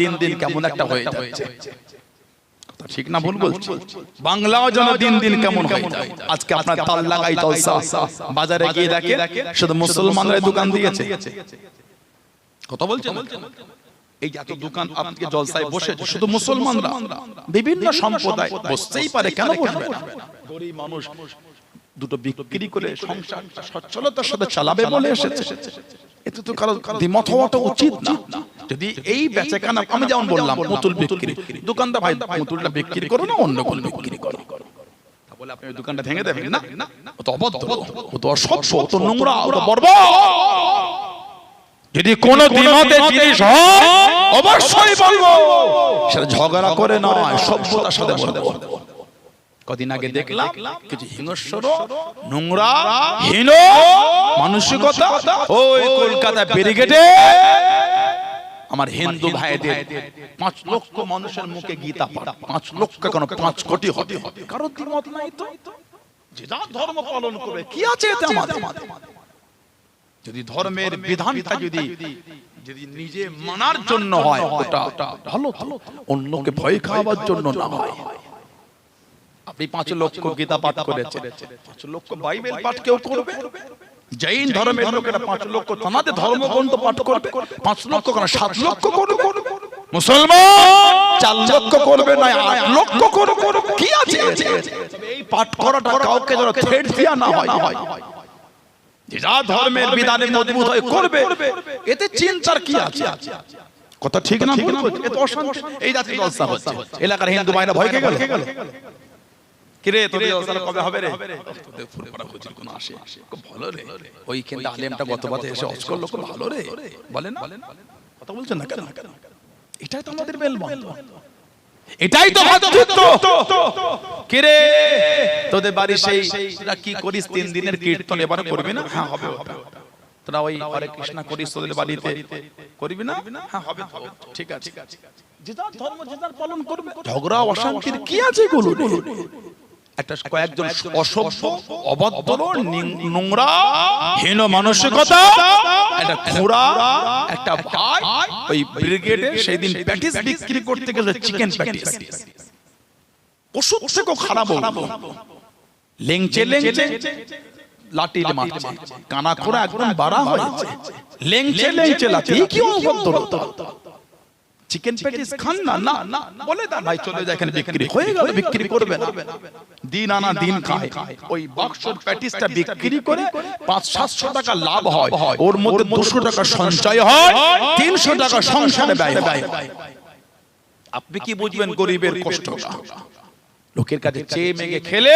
দিন দিন কেমন একটা হয়ে যাচ্ছে। ঠিক না ভুল বলছি? বাংলাও যেন দিন দিন কেমন হয়ে যায় আজকে আপনার তাল লাগাই জলসা বাজারে গিয়ে দেখে শুধু দোকান দিয়েছে। কথা বলছেন? এই এত দোকান আজকে জলসায় বসেছে শুধু মুসলমানরা। বিভিন্ন সম্প্রদায় বসতেই পারে কেন বসবে না? গরিব মানুষ দুটো বিক্রি করে সংসারটা সচ্ছলতার সাথে চালাবে বলে এসেছে। এতে তো কারও দ্বিমত হওয়াটা উচিত না। যদি এই বেচাকেনা আমি যেমন বললাম পুতুল বিক্রি। দোকানদার ভাই বিক্রি করো না অন্য কোনো বিক্রি করো। বলে আপনি দোকানটা ভেঙে দেবেন না? ও তো অবদ্ধ ও তো অসভ্য ও তো নোংরা ও তো বর্বর যদি কোন জিনিস হয় অবশ্যই বলব। সেটা ঝগড়া করে নয় সভ্যতার সাথে বলব। কদিন আগে দেখলাম কিছু হিংস্র নোংরা হীন মানসিকতা ওই কলকাতা ব্যারিকেডে আমার হিন্দু ভাইদের পাঁচ লক্ষ মানুষের মুখে গীতা পাঠ পাঁচ লক্ষ কেন পাঁচ কোটি হতে হবে। কারও দ্বিমত নাই তো? যে যার ধর্ম পালন করবে কি আছে এতে আমাদের যদি ধর্মের বিধানটা যদি যদি নিজে মানার জন্য হয় ওটা ভালো ভালো অন্যকে ভয় খাওয়াবার জন্য না হয়। আপনি পাঁচ লক্ষ গীতা পাঠ করেছেন। পাঁচ লক্ষ বাইবেল পাঠ কেউ করবে? জৈন ধর্মের লোকেরা পাঁচ লক্ষ তোমাদের ধর্মগ্রন্থ পাঠ করবে? পাঁচ লক্ষ কেন সাত লক্ষ করবে? মুসলমান! চার লক্ষ করবে না আট লক্ষ করবে। কি আছে? এই পাঠ করাটা কাউকে যেন দিয়া না হয়। যে ধর্মের বিধানে মজবুত হয়ে করবে। এতে চিন্তার কি আছে? কথা ঠিক না? অশান্তি? এই জলসা হচ্ছে। এলাকার হিন্দু ভাইরা ভয় গেল। কিরে তোদের জলসা কবে হবে রে? তোদের ফুরফুরা হুজুর কোন আসে। খুব ভালো রে। ওই কিন্তু আলেমটা গতবাতে এসে অজ করল খুব ভালো রে। বলেন কথা বলছেন না কেন? এটাই তো আমাদের মেলবন্ধন এটাই তো কিরে তোদের বাড়ি সেই তোরা কি করিস তিন দিনের কীর্তন এবারে করবি না? হ্যাঁ হবে হবে তোরা ওই হরে কৃষ্ণ করিস তোদের বাড়িতে। করবি না? হ্যাঁ হবে হবে। ঠিক আছে। যে যার ধর্ম যে যার পালন করবে ঝগড়া অশান্তির কি আছে এগুলো একটা কয়েকজন অসভ্য অভদ্র নোংরা হীন মানসিকতা একটা খোড়া একটা ভাই ওই ব্রিগেডে সেই দিন প্যাটিস বিক্রি করতে গেলে চিকেন প্যাটিস ওষুধ থেকেও খারাপ লেংচে লেংচে লাঠি মারছে। কানা খোড়া একদম বাড়া হয়েছে। লেংচে লেংচে লাঠি। কি অভদ্রতা। চিকেন প্যাটিস খান না না বলে দেন ভাই চলে যায় এখানে বিক্রি হয়ে গেল বিক্রি করবে না দিন আনা দিন খায় ওই বাক্সর প্যাটিসটা বিক্রি করে পাঁচ সাতশো টাকা লাভ হয়। ওর মধ্যে দুশো টাকা সঞ্চয় হয় তিনশো টাকা সংসারে ব্যয় হয়। আপনি কি বুঝবেন গরিবের কষ্ট? লোকের কাছে চেয়ে মেগে খেলে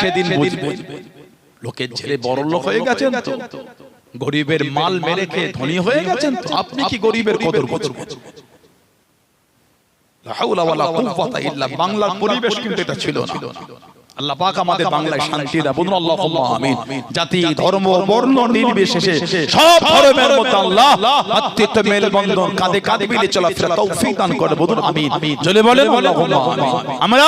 সেদিন বুঝবেন লোকের ছেলে বড় লোক হয়ে গেছেন তো। গরিবের মাল মেরে খেয়ে ধনী হয়ে গেছেন তো। আপনি কি গরিবের কদর বুঝবেন লা বাংলার পরিবেশ কিন্তু এটা ছিল না। আল্লাহ পাক আমাদের বাংলায় শান্তি দাও বলুন আল্লাহুম্মা আমিন। জাতি ধর্ম বর্ণ নির্বিশেষে সব ধর্মের মধ্যে আল্লাহ ভাতৃত্ব মেলবন্ধন কাঁধে কাঁধে মিলে চলাফেরা তৌফিক দান করে। বলুন আমিন। জলে বলেন আল্লাহুম্মা আমরা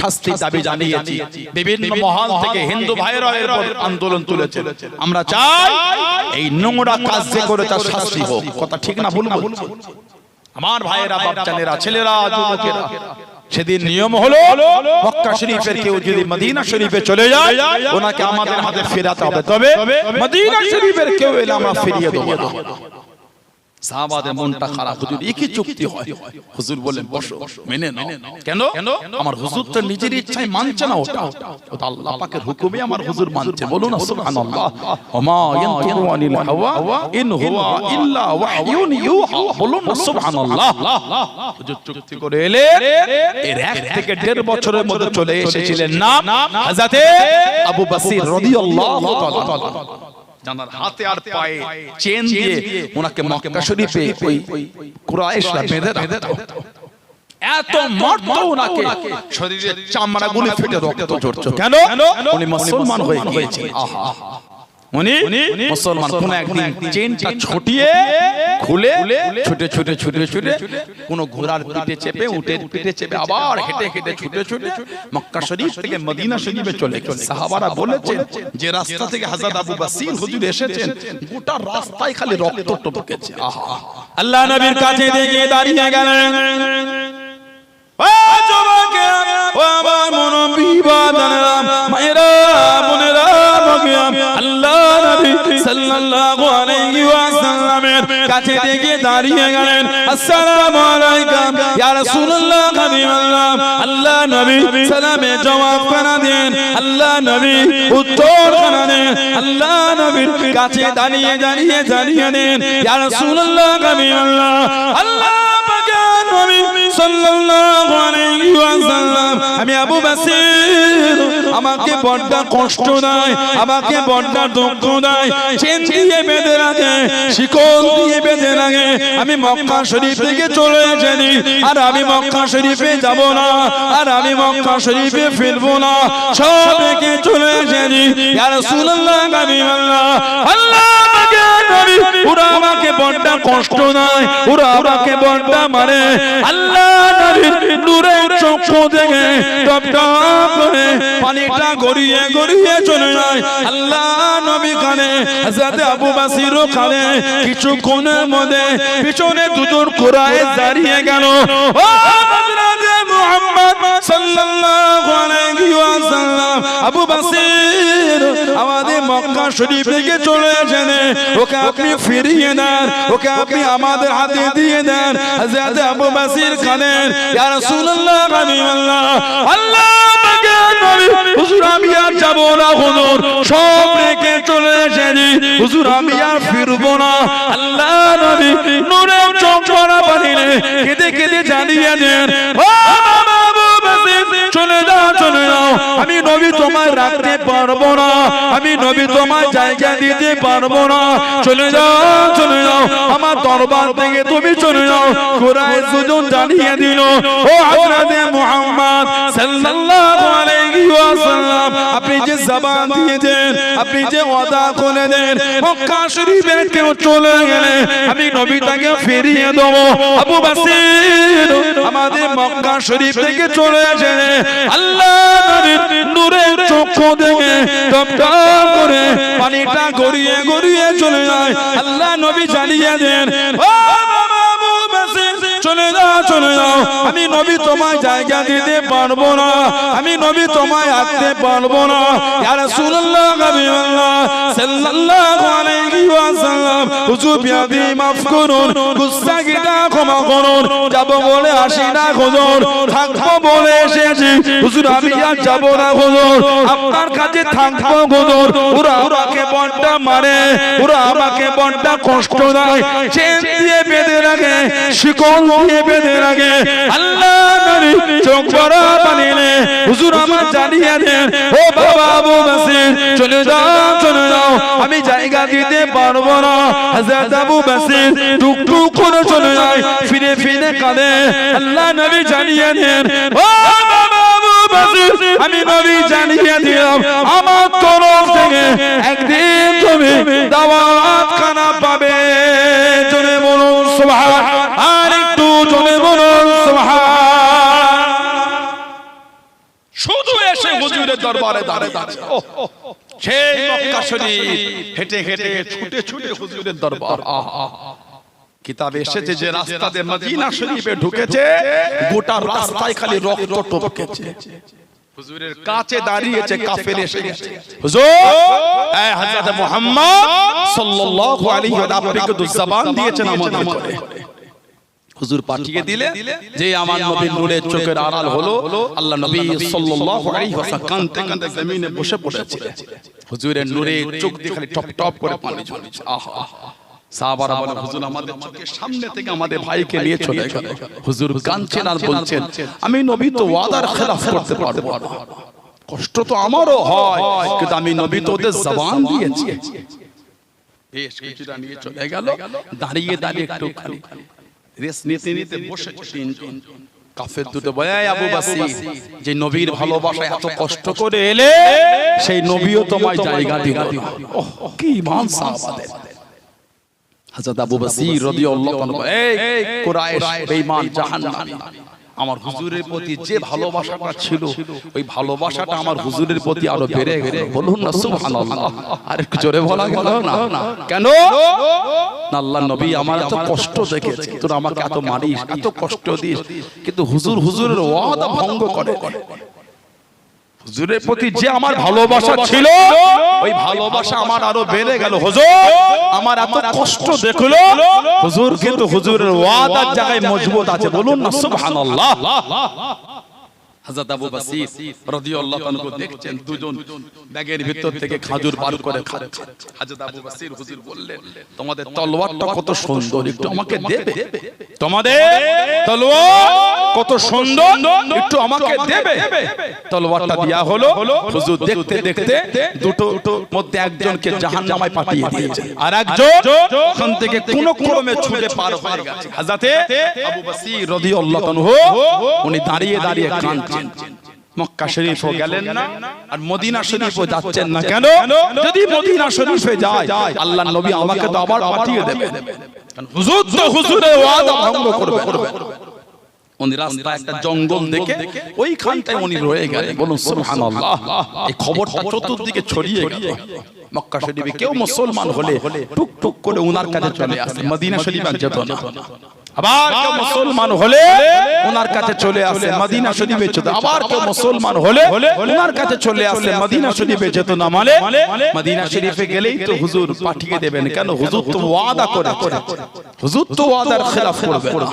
শাস্তি দাবি জানিয়েছি। বিভিন্ন মহাল থেকে হিন্দু ভাইরা এরপর আন্দোলন তুলেছে। আমরা চাই এই নোংরা কাজ যে করে তার শাস্তি হোক। কথা ঠিক না ভুল ভুল আমার ভাইয়েরা বাচ্চানেরা ছেলেরা যুবকেরা সেদিন নিয়ম হলো মক্কা শরীফের কেউ যদি মদিনা শরীফে চলে যায় ওনাকে আমাদের হাতে ফেরাতে হবে। তবে মদিনা শরীফের কেউ এলে আমরা ফিরিয়ে দেবো সাহাবাদের মনটা খারাপ। হুজুর একই চুক্তি হয়। হুজুর বলেন বসো মেনে নাও। কেন? আমার হুজুর তো নিজের ইচ্ছায় মানছে না ওটা। ওটা আল্লাহ পাকের হুকুমে আমার হুজুর মানছে। বলুন না সুবহানাল্লাহ। ওমা ইয়ানতিকু আনিল হাওয়া। ইন হুয়া ইল্লা ওয়াহয়ুন ইউহা বলুন না সুবহানাল্লাহ। হুজুর চুক্তি করে এলে এর এক থেকে দেড় বছরের মধ্যে চলে এসেছিলেন নাম হযরতে আবু বসির রাদিয়াল্লাহু তাআলা। জানার হাতে আর পায়ে চেন দিয়ে ওনাকে মক্কা শরীফে ওই কুরাইশরা বেঁধে রাখতো এত মর্ত ওনাকে শরীরের চামড়া গুলি ফেটে রক্ত ঝরছে। কেন? উনি মুসলমান হয়ে গিয়েছে আহা। উনি মুসলমান। কোন একদিন চেনটা ছটিয়ে খুলে ছুটে ছুটে ছুটে ছুটে কোন ঘোড়ার পিঠে চেপে উটের পিঠে চেপে আবার হেঁটে হেঁটে ছুটে ছুটে মক্কা শরীফ থেকে মদিনা শরীফে চলে গেছে। সাহাবারা বলেছেন যে রাস্তা থেকে হযরত আবু বসির হুজুর এসেছেন গোটা রাস্তায় খালি রক্ত টপকেছে। আহা। আল্লাহ নবীর কাছে দাঁড়িয়ে গেলেন। ও যুবকেরা, কাছে দেখে দাঁড়িয়ে গেলেন। আসসালামু ইয়া রাসূলুল্লাহ, হাবিবাল্লাহ। আল্লাহ নবী সালামে জবাব করা দেন। আল্লাহ নবী উত্তর করা দেন। আল্লাহ নবীর কাছে দাঁড়িয়ে দাঁড়িয়ে দাঁড়িয়ে দেন। ইয়া রাসূলুল্লাহ, হাবিবাল্লাহ। সাল্লাল্লাহু আলাইহি ওয়াসাল্লাম। আমি আবু বাসির, আমাকে বড্ড কষ্ট দেয়, আমাকে বড্ড দুঃখ দেয়। চেন দিয়ে বেঁধে রাখে, শিকল দিয়ে বেঁধে রাখে। আমি মক্কা শরীফ থেকে চলে এসেছি, আর আমি মক্কা শরীফে যাব না, আর আমি মক্কা শরীফে ফিরবো না। সব রেখে চলে এসেছি। রাসূলুল্লাহ আমি আল্লাহ। আল্লাহ ওরা আমাকে বড্ড কষ্ট দেয়, ওরা আমাকে বড্ড মারে। আল্লাহ নূরের চক্ষু থেকে টপ টপ করে পানিটা গড়িয়ে গড়িয়ে চলে যায়। আল্লাহ নবী কানে হযরত আবু বাসির কানে মধ্যে পিছনে দুজন কোরায় দাঁড়িয়ে গেল। ও হযরত মুহাম্মদ সাল্লাল্লাহু আলাইহি শরীফ থেকে চলে আসেন। ওকে আপনি ফিরিয়ে দেন, ওকে আপনি আমাদের হাতে দিয়ে দেন। আবু বাসির আমি আর না সব রেখে চলে এসেছি হুজুর, আমি আর না। আল্লাহ নবী ভরা কেঁদে কেঁদে জানিয়ে দেন চলে যাও চলে যাও। আমি নবী তোমায় রাখতে পারব না। আমি নবী তোমায় জায়গা দিতে পারব না। চলে যাও চলে যাও। আমার দরবার থেকে তুমি চলে যাও। কোরআন সুজন জানিয়ে দিল ও হযরত মুহাম্মদ সাল্লাল্লাহু আলাইহি ওয়াসাল্লাম যে জবান দিয়েছেন আপনি যে ওয়াদা করে দেন মক্কা শরীফে কেউ চলে গেলে আমি নবীটাকে ফিরিয়ে দেব। আবু বাসির আমাদের মক্কা শরীফ থেকে চলে আসে। আল্লাহ নূরের চক্ষু দেখে টপ টপ করে পানিটা গড়িয়ে গড়িয়ে চলে যায়। আল্লাহ নবী জানিয়ে দেন ও চলে যাও চলে যাও। আমি নবী তোমায় জায়গা দিতে পারব না। আমি নবী তোমায় আঁকতে পারব না। ইয়া রাসূলুল্লাহ হাবিবাল্লাহ সাল্লাল্লাহু আলাইহি ওয়াসাল্লাম, হুজুর বিয়াদি মাফ করুন গুস্তাখিটা ক্ষমা করুন, যাব বলে আসি না হুজুর, থাকব বলে এসেছি, হুজুর আমি আর যাব না হুজুর, আপনার কাছে থাকব হুজুর, ওরা আমাকে বড্ডা মারে, ওরা আমাকে বড্ডা কষ্ট দেয়, চেন দিয়ে রাখে শিকল দিয়ে বেঁধে রাখে। আল্লাহ নবী চোখ বড় বানিয়ে হুজুর আমার জানিয়ে দেন ও বাবা আবু বাসির চলে যাও চলে যাও। আমি জায়গা দিতে পারব না। হযরত আবু বাসির টুক টুক করে চলে যায়, ফিরে ফিরে কাঁদে। আল্লাহ নবী জানিয়ে দেন, ও বাবা আবু বাসির আমি নবী জানিয়ে দিলাম। আমার তরফ থেকে একদিন তুমি দাওয়াত খানা পাবে। জনে বলুন সুবহান। আর একটু জনে বলুন সুবহান। শুধু এসে হুজুরের দরবারে দাঁড়িয়ে সেই মক্কা শরীফ হেঁটে হেঁটে ছুটে ছুটে হুজুরের দরবার। আহ। কিতাবে এসেছে যে রাস্তাতে মদিনা শরীফে ঢুকেছে গোটা রাস্তায় খালি রক্ত টপকেছে। হুজুরের কাছে দাঁড়িয়েছে কাফের এসে গেছে। হুজুর! এই হযরত মুহাম্মদ সাল্লাল্লাহু আলাইহি ওয়া সাল্লাম আপনাকে তো জবান দিয়েছেন আমাদের উপরে। হুজুর পাঠিয়ে দিলে যে আমার নবীর নূরের চোখের আড়াল হলো আল্লাহ নবী সাল্লাল্লাহু আলাইহি ওয়াসাল্লাম কাঁদতে কাঁদতে জমিনে বসে পড়েছে। হুজুরের নূরে চোখ দিয়ে খালি টপ টপ করে পানি ঝরছে। আহা আহা। সাহাবারা বলে হুজুর আমাদের চোখের সামনে থেকে আমাদের ভাইকে নিয়ে চলে গেল। হুজুর কাঁদছেন আর বলছেন আমি নবী তো ওয়াদার খেলাফ করতে পারব। না কষ্ট তো আমারও হয় কিন্তু আমি নবী তো ওদের জবান দিয়েছি। বেশ কিছুটা নিয়ে চলে গেল। দাঁড়িয়ে দাঁড়িয়ে একটু খালি। রেস্ট নিতে নিতে বসে তিনজন। কাফের দুটো বলে আবু বাসি যে নবীর ভালোবাসায় এত কষ্ট করে এলে সেই নবীও তোমায় জায়গা দিল কি সাহাবাদের। হযরত আবু বসির রাদিয়াল্লাহু এই কুরাইশ বেঈমান জাহান্নামী। আমার হুজুরের প্রতি যে ভালোবাসাটা ছিল ওই ভালোবাসাটা আমার হুজুরের প্রতি আরও বেড়ে গেল। বলুন না সুবহানাল্লাহ। আর একটু জোরে বলা গেল না? কেন? আল্লাহ নবী আমার এত কষ্ট দেখেছে। তোর আমাকে এত মারিস এত কষ্ট দিস। কিন্তু হুজুর হুজুরের ওয়াদা ভঙ্গ করে। হুজুরের প্রতি যে আমার ভালোবাসা ছিল ওই ভালোবাসা আমার আরও বেড়ে গেল হুজুর। আমার এত কষ্ট দেখল হুজুর কিন্তু হুজুরের ওয়াদার জায়গায় মজবুত আছে বলুন না সুবহানাল্লাহ। হযরত আবু বসির রাদিয়াল্লাহু আনহু দেখছেন দুজন ব্যাগের ভিতর থেকে খাজুর বার করে খাচ্ছে। হযরত আবু বসির হুজুর বললেন তোমাদের তলোয়ারটা কত সুন্দর একটু আমাকে দেবে। তোমাদের তলোয়ার কত সুন্দর একটু আমাকে দেবে। তলোয়ারটা দেয়া হলো হুজুর দেখতে দেখতে দুটো মধ্যে একজনকে জাহান্নামায় পাঠিয়ে দিয়েছে। আর একজন ওখান থেকে কোন ক্রমে ছুটে পার হয়ে গেছে। হযরতে আবু বসির রাদিয়াল্লাহু আনহু উনি দাঁড়িয়ে দাঁড়িয়ে কাঁদছেন মক্কা শরীফও গেলেন না আর মদিনা শরীফও যাচ্ছেন না কেন? যদি মদিনা শরীফে যায় আল্লাহ নবী আমাকে তো আবার পাঠিয়ে দেবেন হুজুর তো হুজুরের ওয়াদা ভঙ্গ করবে। উনি রাস্তায় একটা জঙ্গল দেখে ওইখানটায় উনি রয়ে গেলেন। বলুন সুবহানাল্লাহ এই খবরটা চতুর্দিকে ছড়িয়ে গেল। মক্কা শরীফে কেউ মুসলমান হলে টুক টুক করে উনার কাছে চলে আসে মদিনা শরীফ যেত না। আবার কেউ মুসলমান হলে ওনার কাছে চলে আসে মদিনা শরীফে যেত। আবার কেউ মুসলমান হলে ওনার কাছে চলে আসে মদিনা শরীফে যেত না মানে মদিনা শরীফে গেলেই তো হুজুর পাঠিয়ে দেবেন। কেন? হুজুর তো ওয়াদা করে হুজুর তো ওয়াদার খেলাফ করবে না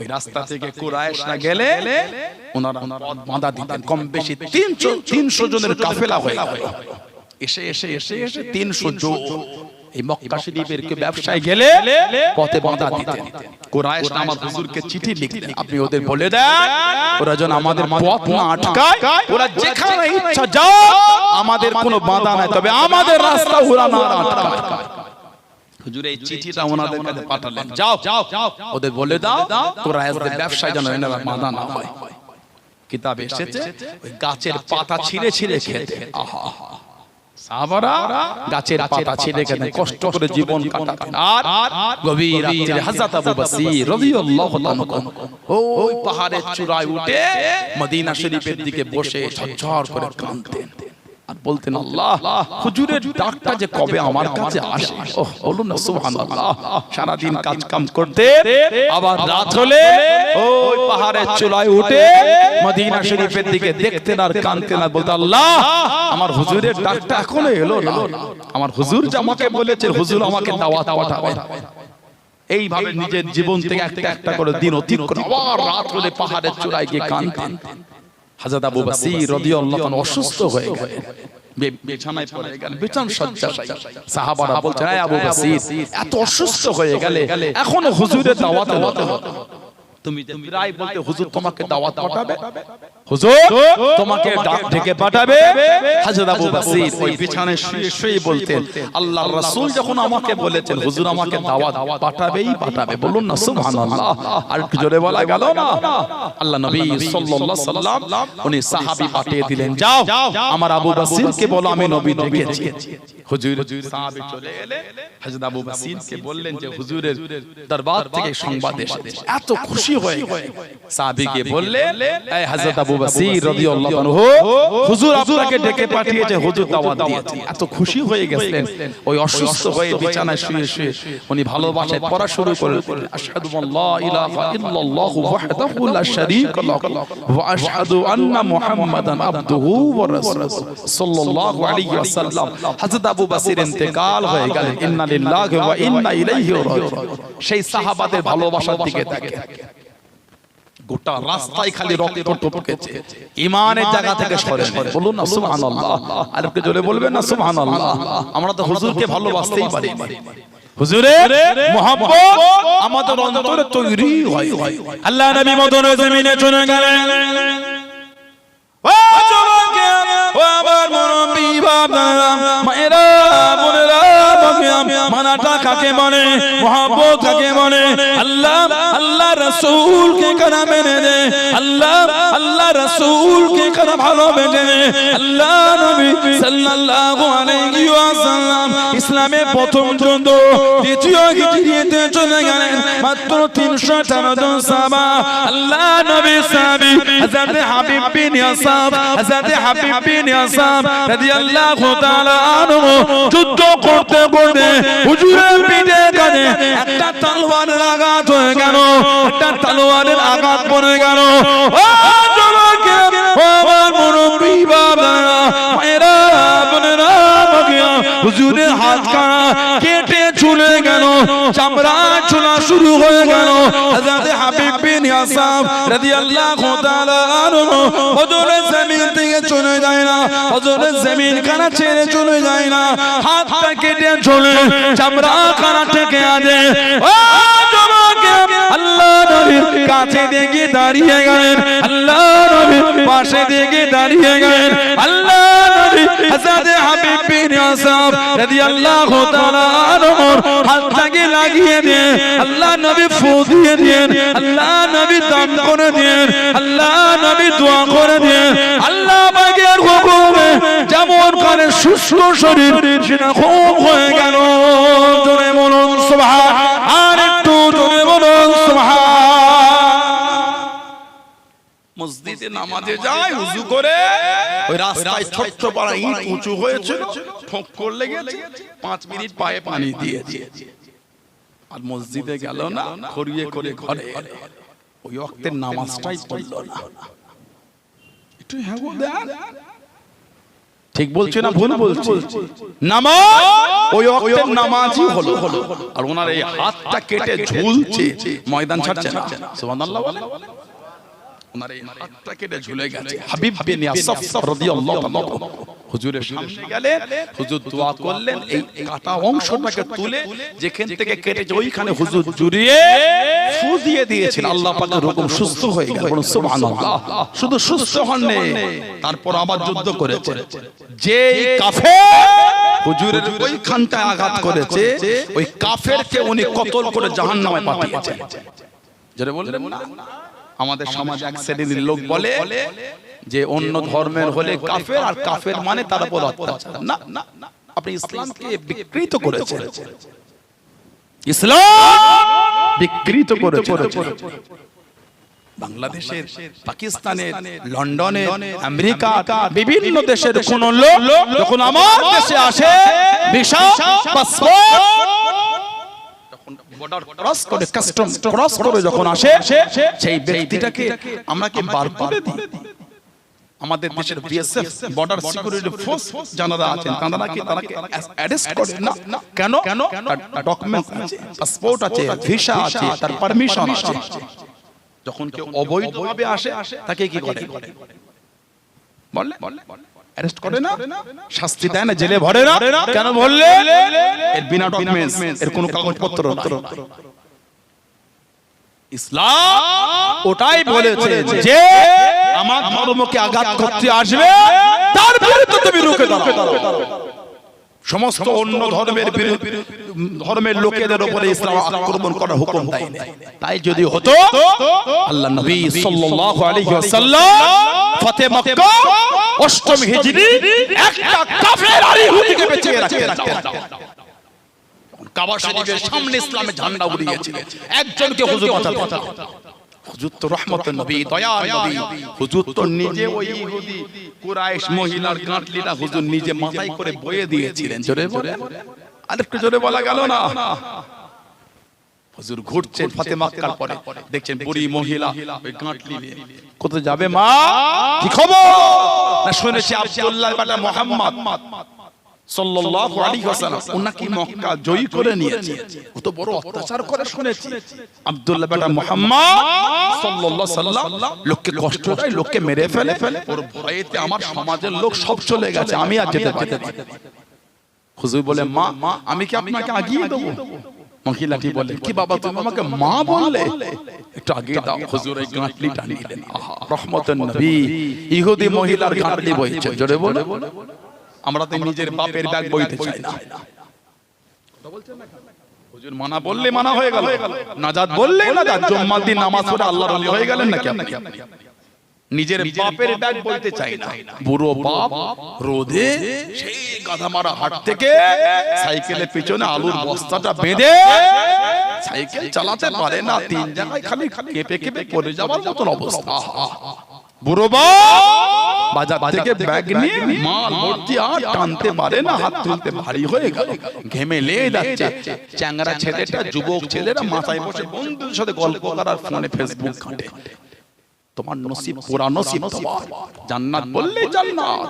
ওই রাস্তা থেকে কুরাইশরা গেলে ওনারা পথ বাঁধা দিতেন। কম বেশি তিনশো তিনশো জনের কাফেলা হয়ে এসে এসে এসে এসে তিনশো জন এই মক্কা শরীফের কে ব্যবসায় গেলে পথে বাঁধা দিতেন। কুরাইশ আমার হুজুরকে চিঠি লিখলেন আপনি ওদের বলে দেন ওরা যেন আমাদের পথ না আটকায় ওরা যেখানে ইচ্ছা যাও আমাদের কোনো বাধা নাই। তবে আমাদের রাস্তা ওরা না আটকায়। হুজুর এই চিঠিটা ওনাদের কাছে পাঠালেন। যাও যাও ওদের বলে দাও তোরা ব্যবসায় যেন এনারা বাধা না হয় কিতাবে এসেছে ওই গাছের পাতা ছিঁড়ে ছিঁড়ে খেতে। আহা। সাহাবারা গাছের পাতা ছিঁড়ে খেতে কষ্ট করে জীবন কাটাতেন আর গভীর রাত্রে হযরত আবু বসির রাদিয়াল্লাহু তাআলা ওই পাহাড়ের চূড়ায় উঠে মদিনা শরীফের দিকে বসে ঝরঝর করে কাঁদতেন। আর বলতেন আল্লাহ হুজুরের ডাকটা যে কবে আমার কাছে আসে? বলুন না সুবহানাল্লাহ। সারা দিন কাজ কাম করতে আবার রাত হলে ওই পাহাড়ের উঠে মদিনা শরীফের দিকে দেখতেন আর কাঁদতেন আর বলতেন আল্লাহ আমার হুজুরের ডাকটা এখনও এলো না। আমার হুজুর যে আমাকে বলেছে হুজুর আমাকে দাওয়াত পাঠাবে এইভাবে নিজের জীবন থেকে একটা একটা করে দিন অতীত করে আবার রাত হলে পাহাড়ের চূড়ায় গিয়ে কাঁদতেন। হাজরত আবু বাসির রাদিয়াল্লাহু আনহু অসুস্থ হয়ে গেলেন। বে- বিছানায় পড়ে গেলেন। বিছান শয্যাশায়ী সাহাবারা বলছেন "এই আবু বসির এত অসুস্থ হয়ে গেলে এখনও হুজুরের দাওয়াত তুমি প্রায় বলতে হুজুর তোমাকে দাওয়াত পাঠাবে? হুজুর তোমাকে ডাক ডেকে পাঠাবে হযরত আবু বসির ওই বিছানায় শুয়ে শুয়ে বলতেন আল্লাহর রাসূল যখন আমাকে বলেছেন হুজুর আমাকে দাওয়াত পাঠাবেই পাঠাবে বলুন না সুবহানাল্লাহ। আর একটু জোরে বলা গেল না? আল্লাহ নবী সাল্লাল্লাহু আলাইহি সাল্লাম উনি সাহাবী পাঠিয়ে দিলেন যাও আমার আবু বসিরকে বলো আমি নবী দেখেছি হুজুর সাহাবী চলে এলে হযরত আবু বসিরকে বললেন যে হুজুরের দরবার থেকে সংবাদ এসেছে। এত খুশি হয়ে গেলেন। সাহাবীকে বললেন এই হযরত আবু বসির রাদিয়াল্লাহু আনহু হুজুর আপনাকে ডেকে পাঠিয়েছে হুজুর দাওয়াত দিয়েছে এত খুশি হয়ে গেলেন ওই অসুস্থ হয়ে বিছানায় শুয়ে শুয়ে উনি ভালোবাসায় পড়া শুরু করলেন আশহাদু আল্লা ইলাহা ইল্লাল্লাহু ওয়াহদাহু লা শারীকা লাহু ওয়া আশহাদু আন্না মুহাম্মাদান আবদুহু ওয়া রাসূলুহু সাল্লাল্লাহু আলাইহি ওয়াসাল্লাম। হযরত আবু বসির ইন্তেকাল হয়ে গেলেন। ইন্না লিল্লাহি ওয়া ইন্না ইলাইহি রাজিউন। সেই সাহাবাদের ভালোবাসার দিকে তাকে গোটা রাস্তায় খালি রক্ত টপকেছে। ইমানের জায়গা থেকে সরে বলুন না সুবহানাল্লাহ। আর একটু জোরে বলবেন না সুবহানাল্লাহ? আমরা তো হুজুরকে ভালোবাসতেই পারি। হুজুরের মোহাম্মত আমাদের অন্তরে তৈরি হয়। আল্লাহ নবী মদন জমিনে চলে গেলেন। ও আমার বোনেরা, বাবারা, মানাটা কাকে বলে? মহাব্বত কাকে বলে? আল্লাহ আল্লাহ আল্লাহ রসুলকে কারা মেনে দে আল্লাহ আল্লাহ রসুল রসুলকে কারা ভালোবেসে আল্লাহ নবী সাল্লাল্লাহু আলাইহি ওয়াসাল্লাম ইসলামের প্রথম যুদ্ধ দ্বিতীয় হিজরিতে চলে গেলেন মাত্র 318 জন সাহাবা। আল্লাহ নবী সাহাবী হযরত হাবিব বিন ইয়াসাব হযরত হাবিব বিন ইয়াসাব রাদিয়াল্লাহু তাআলা আনহু যুদ্ধ করতে করতে একটা তলোয়ারের আঘাত হয়ে গেল, একটা তলোয়ারের আঘাত পড়ে গেল। ও ও আমার বাবা মায়েরা, বোনেরা হাত কাটা চামড়া ছোলা শুরু হয়ে গেল। হযরত হাবিব বিন ইয়াসাব রাদিয়াল্লাহু তাআলা আনহু জমিন থেকে চলে যায় না। হুজুরের জমিন কানা ছেড়ে চলে যায় না। হাতটা কেটে চলে। চামড়া কানা থেকে আজে ও নবীর কাছে দেখে দাঁড়িয়ে গেলেন। আল্লাহ নবীর পাশে দেখে দাঁড়িয়ে গেলেন। আল্লাহ নবী হাবিব বিন তাআলা লাগিয়ে আল্লাহ নবী দেন আল্লাহ নবী দাম করে দেন আল্লাহ নবী দোয়া করে দেন আল্লাহ পাকের হুকুমে যেমন করে সুস্থ শরীর খুব হয়ে গেল। জোরে বলুন মসজিদে নামাজে যায় উজু করে ওই রাস্তায় ছোট্ট পাড়া ইট উঁচু হয়েছিল ঠোক করলে গেছে পাঁচ মিনিট পায়ে পানি দিয়ে দিয়েছে। আর মসজিদে গেল না খড়িয়ে করে ঘরে। ওই অক্তের নামাজটাই পড়ল না। একটু হ্যাঁ দেন। ঠিক বলছে না ভুল বলছে? নামাজ ওই অক্তের নামাজই হলো। হলো। আর ওনার এই হাতটা কেটে ঝুলছে ময়দান ছাড়ছে না। সুবহানাল্লাহ বলে ওনার এই হাতটা কেটে ঝুলে গেছে। হাবিব বিন ইয়াসাফ রাদিয়াল্লাহু তাআলা হুজুরের সামনে গেলেন হুজুর দোয়া করলেন এই কাটা অংশটাকে তুলে যেখান থেকে কেটেছে ওইখানে হুজুর জুড়িয়ে ফু দিয়ে দিয়েছেন। আল্লাহ পাকের সুস্থ হয়ে গেল বলুন সুবহানাল্লাহ। শুধু সুস্থ হননি তারপর আবার যুদ্ধ করেছে যে কাফের হুজুরের ওইখানটায় আঘাত করেছে ওই কাফেরকে উনি কতল করে জাহান্নামে পাঠিয়েছেন। যেটা বললেন না। আমাদের সমাজে এক শ্রেণির লোক বলে যে অন্য ধর্মের হলে কাফের আর কাফের মানে তার উপর অত্যাচার না আপনি ইসলামকে বিকৃত করেছেন। ইসলাম বিকৃত করেছে বাংলাদেশের পাকিস্তানের লন্ডনের আমেরিকা বিভিন্ন দেশের কোন লোক যখন আমার দেশে আসে ভিসা পাসপোর্ট বর্ডার ক্রস করে কাস্টম ক্রস করে যখন আসে সেই ব্যক্তিটাকে আমরা কি বার করে দিই। আমাদের দেশের বিএসএফ বর্ডার সিকিউরিটি ফোর্স যারা আছেন। তারা কি তারাকে অ্যারেস্ট করে? না। কেন? কেন? ডকুমেন্ট আছে পাসপোর্ট আছে ভিসা আছে তার পারমিশন আছে। যখন কেউ অবৈধভাবে আসে তাকে কি করে? বললে? অ্যারেস্ট করে না শাস্তি দেয় না জেলে ভরে না কেন বললে এর বিনা ডকুমেন্টস এর কোনো কাগজপত্র ইসলাম ওটাই বলেছে যে আমার ধর্মকে আঘাত করতে আসবে তার বিরুদ্ধে তুমি রুখে দাঁড়াও। সমস্ত অন্য ধর্মের ধর্মের লোকেদের উপরে ইসলাম আক্রমণ করার হুকুম দেয় তাই যদি হতো আল্লাহ নবী সাল্লাল্লাহু আলাইহি ওয়াসাল্লাম ফতে মক্কা অষ্টম হিজরি একটা কাফের আর ইহুদিকে বেঁচে রাখতেন কাবা শরীফের সামনে ইসলামের ঝান্ডা উড়িয়েছিল। একজনকে হুজুর বাঁচাতে হুজুর তো রহমতের নবী দয়ার নবী। হুজুর তো নিজে ওই ইহুদি কুরাইশ মহিলার গাঁটলিটা হুজুর নিজে মাথায় করে বয়ে দিয়েছিলেন। জোরে বলে আরেকটু জোরে বলা গেল না। হুজুর ঘুরছেন ফাতে মক্কার পরে। দেখছেন বুড়ি মহিলা ওই গাঁটলি নিয়ে। কোথায় যাবে মা? কি খবর? না শুনেছি আব্দুল্লাহ বাটা মুহাম্মদ। সাল্লাল্লাহু আলাইহি ওয়াসাল্লাম উনাকে মক্কা জয়ী করে নিয়েছে। ও বড় অত্যাচার করে শুনেছি। আব্দুল্লাহ বেটা মুহাম্মদ সাল্লাল্লাহু সাল্লাম লোককে কষ্ট দেয় লোককে মেরে ফেলে। ওর ভয়েতে আমার সমাজের লোক সব চলে গেছে। আমি আর যেতে পারি হুজুর বলে মা আমি কি আপনাকে আগিয়ে দেবো? মহিলাটি বলে কি বাবা তুমি আমাকে মা বললে? একটু আগে দাও হুজুর এই গাঁটলি টানিয়ে আহা রহমতের নবী। ইহুদি মহিলার গাঁটলি বইছে। জোরে বলে। আমরা তো নিজের বাপের ব্যাগ বইতে চাই না। হুজুর মানা বললে মানা হয়ে গেল। নাজাত বললে নাজাত জুম্মার দিন নামাজ পড়ে আল্লাহর ওলি হয়ে গেলেন নাকি আপনি? নিজের বাপের ব্যাগ বলতে চাই না। বুড়ো বাপ রোদে সেই গাধা মারা হাট থেকে সাইকেলের পিছনে আলুর বস্তাটা বেঁধে সাইকেল চালাতে পারে না তিন জায়গায় খালি খালি কেঁপে কেঁপে পড়ে যাওয়ার মতন অবস্থা! বুড়ো বাজার থেকে ব্যাগ নিয়ে মাল ভর্তি আর টানতে পারে না হাত তুলতে ভারী হয়ে গেল। ঘেমে লেগে যাচ্ছে। চ্যাংরা ছেলেটা যুবক ছেলেরা মাথায় বসে বন্ধুদের সাথে গল্প করার ফোনে ফেসবুক ঘাটে। তোমার নসিব পুরা নসিব তোমার। জান্নাত বললে জান্নাত।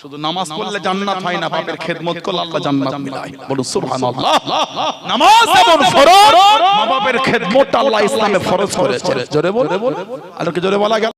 শুধু নামাজ পড়লে জান্নাত হয় না বাপের খেদমত করলে আল্লাহ জান্নাত মিলায় বলুন সুবহানাল্লাহ। নামাজ এমন ফরজ। মা বাপের খেদমত আল্লাহ ইসলামে ফরজ করেছে। জোরে বলে আলোকে জোরে বলা গেল